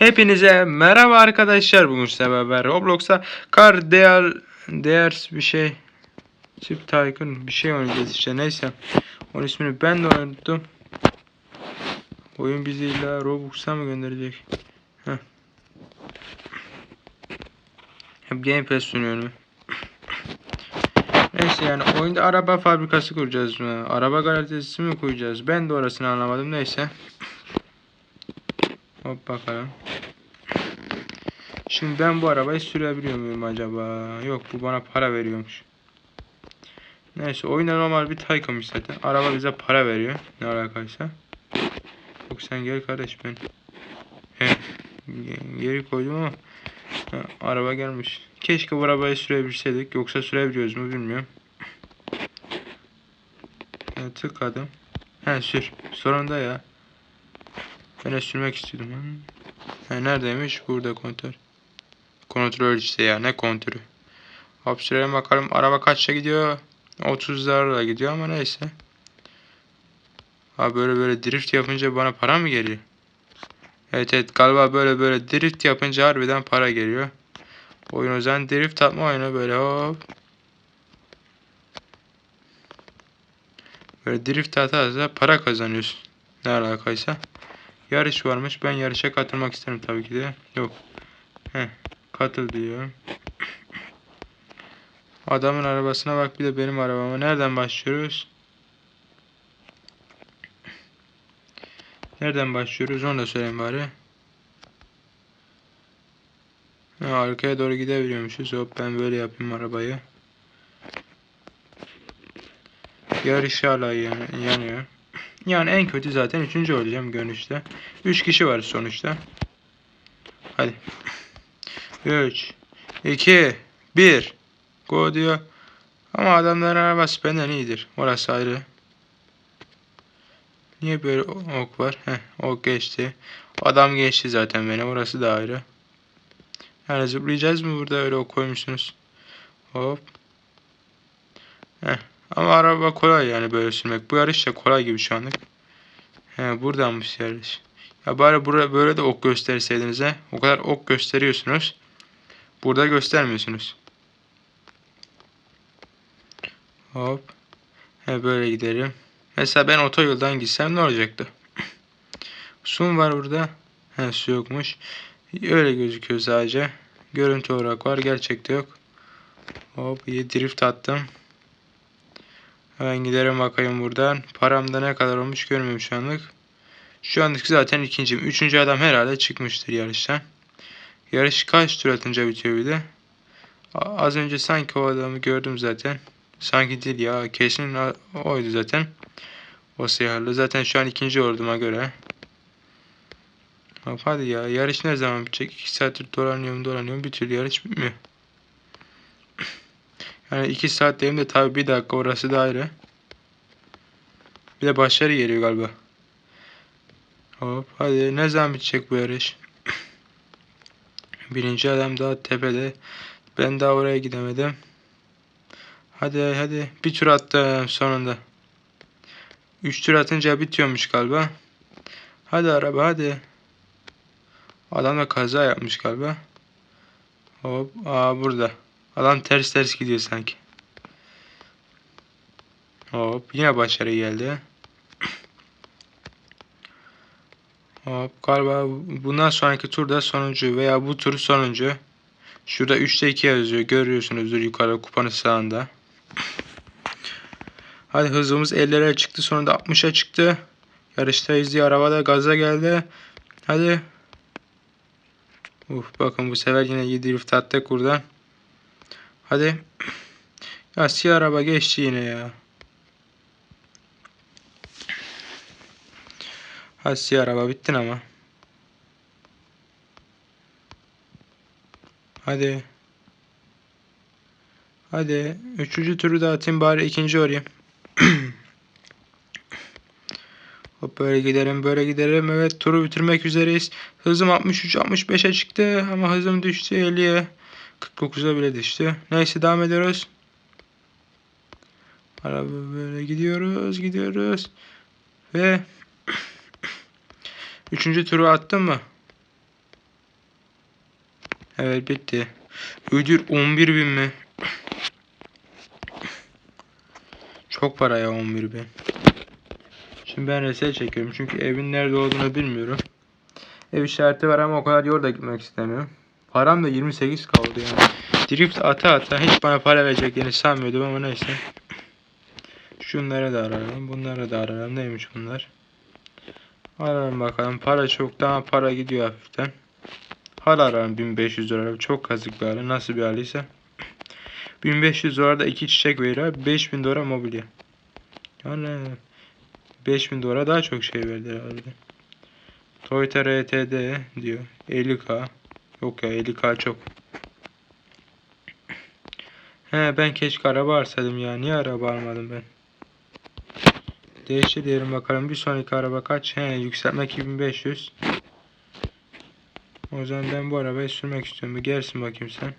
Hepinize merhaba arkadaşlar. Bugün sizlerle beraber Roblox'ta Kar Değer Değer bir şey Chip Tycoon bir şey oynayacağız işte neyse. Onun ismini ben de unuttum. Oyun bizi illa Roblox'a mı gönderecek? Heh. Hep Game Pass sunuyorum. Neyse yani oyunda araba fabrikası kuracağız mı? Araba garantisi mi koyacağız? Ben de orasını anlamadım neyse. Hop bakalım. Şimdi ben bu arabayı sürebiliyor muyum acaba? Yok bu bana para veriyormuş. Neyse oyunda normal bir Taycan'mış zaten. Araba bize para veriyor. Ne alakaysa. Yok sen gel kardeş ben. He, ge- geri koydum ama. Ha, araba gelmiş. Keşke bu arabayı sürebilseydik. Yoksa sürebiliyoruz mu bilmiyorum. Ha, tıkladım. He sür. Sonunda ya. De sürmek istiyordum. Ha, neredeymiş? Burada kontrol. Kontrol işte ya. Ne kontrolü? Hop sürelim bakalım. Araba kaçça gidiyor? 30'larla gidiyor ama neyse. Ha böyle böyle drift yapınca bana para mı geliyor? Evet evet galiba böyle böyle drift yapınca harbiden para geliyor. Oyun o zaman drift atma oyunu böyle hop. Böyle drift atarsa para kazanıyorsun. Ne alakaysa. Yarış varmış. Ben yarışa katılmak isterim tabii ki de. Yok. Heh. Katıl diyor. Adamın arabasına bak bir de benim arabama. Nereden başlıyoruz? Nereden başlıyoruz? Onu da söyleyeyim bari. Arkaya doğru gidebiliyormuşuz. Hop ben böyle yapayım arabayı. Yarış hala yan- yanıyor. Yani en kötü zaten üçüncü olacağım görünüşte. Üç kişi var sonuçta. Hadi. 3 2 1 Go diyor. Ama adamların arabası benden iyidir. Orası ayrı. Niye böyle ok var? Heh, ok geçti. Adam geçti zaten beni. Orası da ayrı. Yani zıplayacağız mı burada öyle ok koymuşsunuz? Hop. Heh. Ama araba kolay yani böyle sürmek. Bu yarış da kolay gibi şu anlık. He buradanmış yarış. Ya bari buraya böyle de ok gösterseydiniz he. O kadar ok gösteriyorsunuz. Burada göstermiyorsunuz. Hop. He böyle gidelim. Mesela ben otoyoldan gitsem ne olacaktı? Su mu var burada? He su yokmuş. Öyle gözüküyor sadece. Görüntü olarak var. Gerçekte yok. Hop iyi drift attım. Hemen gidelim bakayım buradan. Paramda ne kadar olmuş görmüyorum şu anlık. Şu anlık zaten ikinciyim. Üçüncü adam herhalde çıkmıştır yarıştan. Yarış kaç tur atınca bitiyor bir de. Az önce sanki o adamı gördüm zaten. Sanki değil ya. Kesin oydu zaten. O siyahlı. Zaten şu an ikinci olduğuma göre. Hadi ya. Yarış ne zaman bitecek? 2 saattir dolanıyorum dolanıyorum. Bir türlü yarış bitmiyor. Yani 2 saat değil de tabi bir dakika orası da ayrı. Bir de başarı geliyor galiba. Hop hadi ne zaman bitecek bu yarış? Birinci adam daha tepede. Ben daha oraya gidemedim. Hadi hadi bir tur attım sonunda. 3 tur atınca bitiyormuş galiba. Hadi araba hadi. Adam da kaza yapmış galiba. Hop aa burada. Adam ters ters gidiyor sanki. Hop yine başarı geldi. Hop galiba bundan sonraki turda sonuncu veya bu tur sonuncu. Şurada 3'te 2 yazıyor. Görüyorsunuzdur yukarıda kupanın sağında. Hadi hızımız 50'lere çıktı. Sonunda 60'a çıktı. Yarıştayız diye arabada gaza geldi. Hadi. Uf bakın bu sefer yine 7 drift attık buradan. Hadi. Ya siyah araba geçti yine ya. Hadi siyah araba bittin ama. Hadi. Hadi. Üçüncü turu da atayım bari ikinci olayım. Hop böyle gidelim böyle gidelim. Evet turu bitirmek üzereyiz. Hızım 63 65'e çıktı ama hızım düştü 50'ye. 49'a bile düştü. Neyse devam ediyoruz. Araba böyle gidiyoruz gidiyoruz. Ve Üçüncü turu attım mı? Evet bitti. Ödül 11 bin mi? Çok para ya 11 bin. Şimdi ben reset çekiyorum çünkü evin nerede olduğunu bilmiyorum. Ev işareti var ama o kadar yol da gitmek istemiyorum. Param da 28 kaldı yani. Drift ata ata hiç bana para vereceklerini sanmıyordum ama neyse. Şunları da ararım. Bunları da ararım. Neymiş bunlar? Ararım bakalım. Para çok daha para gidiyor hafiften. Hal ararım 1500 dolar. Çok kazık bir hali. Nasıl bir haliyse. 1500 dolarda iki çiçek veriyor. 5000 dolar mobilya. Yani 5000 dolara daha çok şey verdi herhalde. Toyota RTD diyor. 50k. Yok ya 50k çok. He ben keşke araba alsaydım ya. Niye araba almadım ben? Değişti diyelim bakalım. Bir sonraki araba kaç? He yükseltme 2500. O zaman ben bu arabayı sürmek istiyorum. Bir gelsin bakayım sen.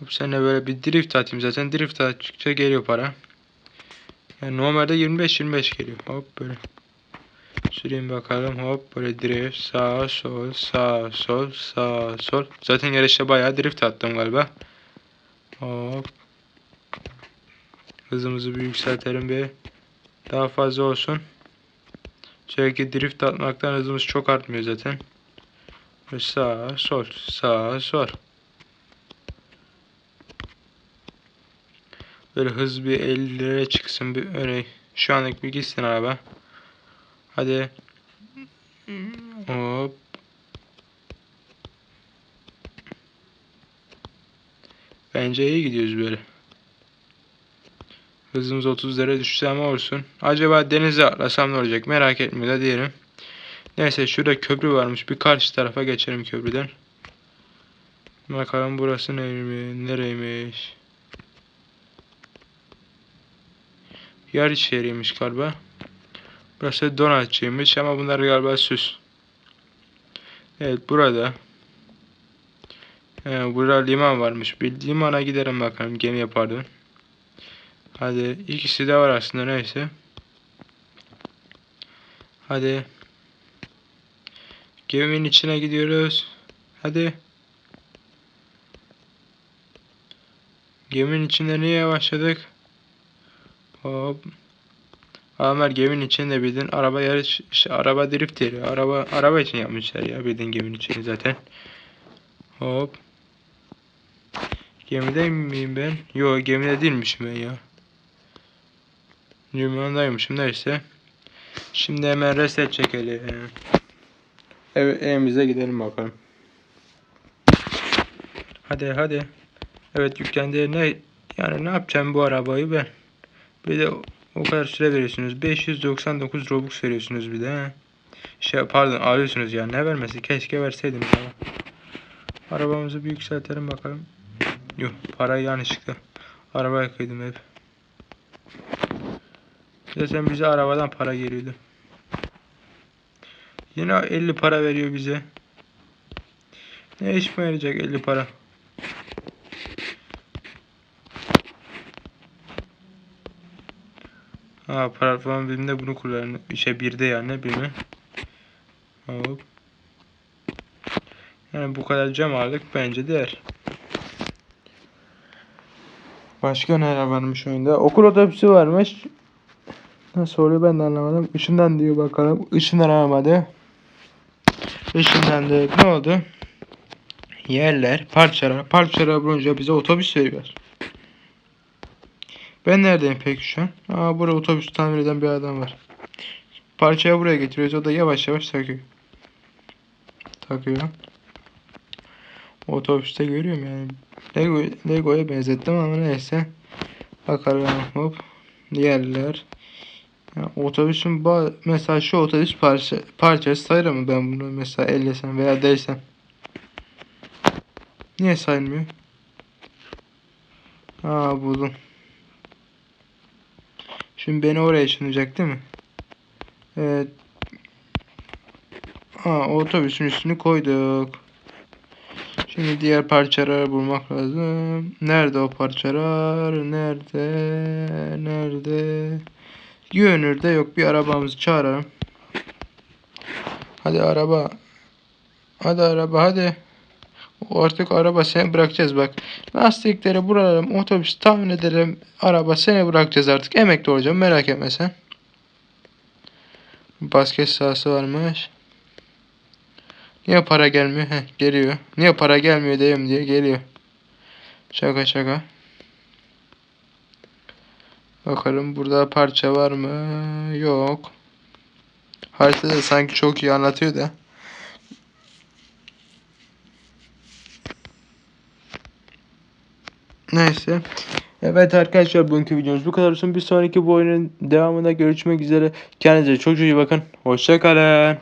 Hop sen de böyle bir drift atayım zaten. Drift attıkça geliyor para. Yani normalde 25-25 geliyor. Hop böyle. Süreyim bakalım. Hop böyle drift. Sağ sol sağ sol sağ sol. Zaten yarışta bayağı drift attım galiba. Hop. Hızımızı bir yükseltelim bir. Daha fazla olsun. Sürekli drift atmaktan hızımız çok artmıyor zaten. Böyle sağ sol sağ sol. Böyle hız bir 50 liraya çıksın bir öyle. Şu anlık bir gitsin araba. Hadi. Hop. Bence iyi gidiyoruz böyle. Hızımız 30 lira düşse ama olsun. Acaba denize atlasam ne olacak merak etme de diyelim. Neyse şurada köprü varmış. Bir karşı tarafa geçelim köprüden. Bakalım burası neymiş, nereymiş. Yarış yeriymiş galiba. Burası donatçıymış ama bunlar galiba süs. Evet burada. Ee, burada liman varmış. Bir limana giderim bakalım gemi pardon. Hadi ikisi de var aslında neyse. Hadi. Geminin içine gidiyoruz. Hadi. Geminin içinde niye başladık? Hop. Ömer geminin içinde bildin araba yarış işte araba drift yeri. Araba araba için yapmışlar ya bildin geminin içini zaten. Hop. Gemide miyim ben? Yo gemide değilmişim ben ya. Limanındaymışım neyse. Şimdi hemen reset çekelim. Evet evimize gidelim bakalım. Hadi hadi. Evet yüklendi. Ne yani ne yapacağım bu arabayı ben? Bir de o kadar süre veriyorsunuz. 599 Robux veriyorsunuz bir de. Şey pardon alıyorsunuz ya. Ne vermesi? Keşke verseydiniz ama. Arabamızı bir yükseltelim bakalım. Yok parayı yanlışlıkla. Arabaya kıydım hep. Zaten bize arabadan para geliyordu. Yine 50 para veriyor bize. Ne iş mi yarayacak 50 para? Ha platform birimde bunu kullan. Şey birde yani birimi. Hop. Yani bu kadar cam aldık bence değer. Başka neler varmış oyunda? Okul otobüsü varmış. Nasıl oluyor ben de anlamadım. Işından diyor bakalım. Işından aramadı. Işından ne oldu? Yerler, parçalar. Parçalar bulunca bize otobüs veriyor. Ben neredeyim peki şu an? Aa burada otobüs tamir eden bir adam var. Parçayı buraya getiriyoruz. O da yavaş yavaş takıyor. Takıyor. Otobüste görüyorum yani. Lego, Lego'ya benzettim ama neyse. Bakalım hop. Yerler. Ya, otobüsün mesela şu otobüs parça parçası sayılır mı ben bunu mesela ellesem veya dersem? Niye sayılmıyor? Aa buldum. Şimdi beni oraya ışınlayacak değil mi? Evet. Aa otobüsün üstünü koyduk. Şimdi diğer parçaları bulmak lazım. Nerede o parçalar? Nerede? Nerede? Yönürde yok. Bir arabamızı çağıralım. Hadi araba. Hadi araba hadi. Artık araba seni bırakacağız bak. Lastikleri buralım, otobüs tahmin edelim. Araba seni bırakacağız artık. Emekli olacağım merak etme sen. Basket sahası varmış. Niye para gelmiyor? Heh, geliyor. Niye para gelmiyor diyeyim diye geliyor. Şaka şaka. Bakalım burada parça var mı? Yok. Haritada sanki çok iyi anlatıyor da. Neyse. Evet arkadaşlar bugünkü videomuz bu kadar olsun. Bir sonraki bu oyunun devamında görüşmek üzere. Kendinize çok iyi bakın. Hoşçakalın.